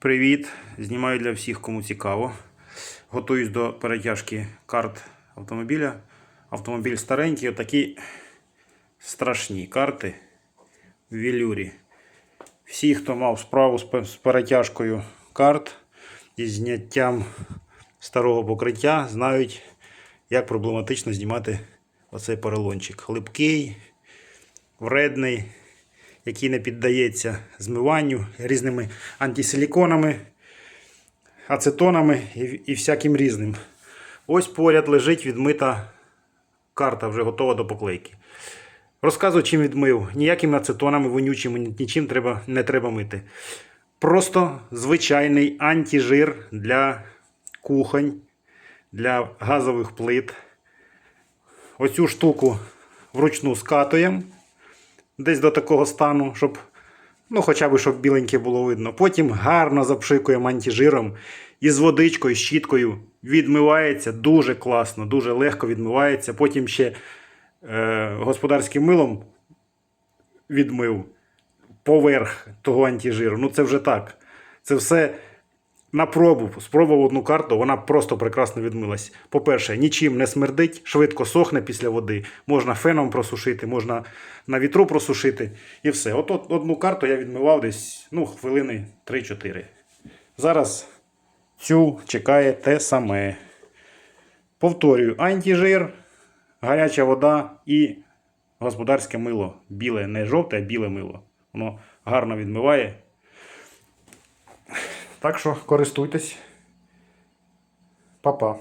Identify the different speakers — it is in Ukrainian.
Speaker 1: Привіт! Знімаю для всіх, кому цікаво. Готуюсь до перетяжки карт автомобіля. Автомобіль старенький, отакі страшні карти в велюрі. Всі, хто мав справу з перетяжкою карт і зняттям старого покриття, знають, як проблематично знімати оцей поролончик. Липкий, вредний, який не піддається змиванню різними антисиліконами, ацетонами і, і всяким різним. Ось поряд лежить відмита карта, вже готова до поклейки. Розказую, чим відмив. Ніякими ацетонами вонючими, нічим треба, не треба мити. Просто звичайний антижир для кухонь, для газових плит. Оцю штуку вручну скатуємо десь до такого стану, щоб ну, хоча б щоб біленьке було видно. Потім гарно запшикуємо антижиром і з водичкою, з щіткою відмивається дуже класно, дуже легко відмивається. Потім ще е, господарським милом відмив поверх того антижиру. Ну це вже так. Це все на пробу. Спробував одну карту, вона просто прекрасно відмилась. По-перше, нічим не смердить, швидко сохне після води. Можна феном просушити, можна на вітру просушити і все. От, одну карту я відмивав десь ну, хвилини 3-4. Зараз цю чекає те саме. Повторюю, антижир, гаряча вода і господарське мило. Біле, не жовте, а біле мило. Воно гарно відмиває. Так що користуйтесь. Па-па.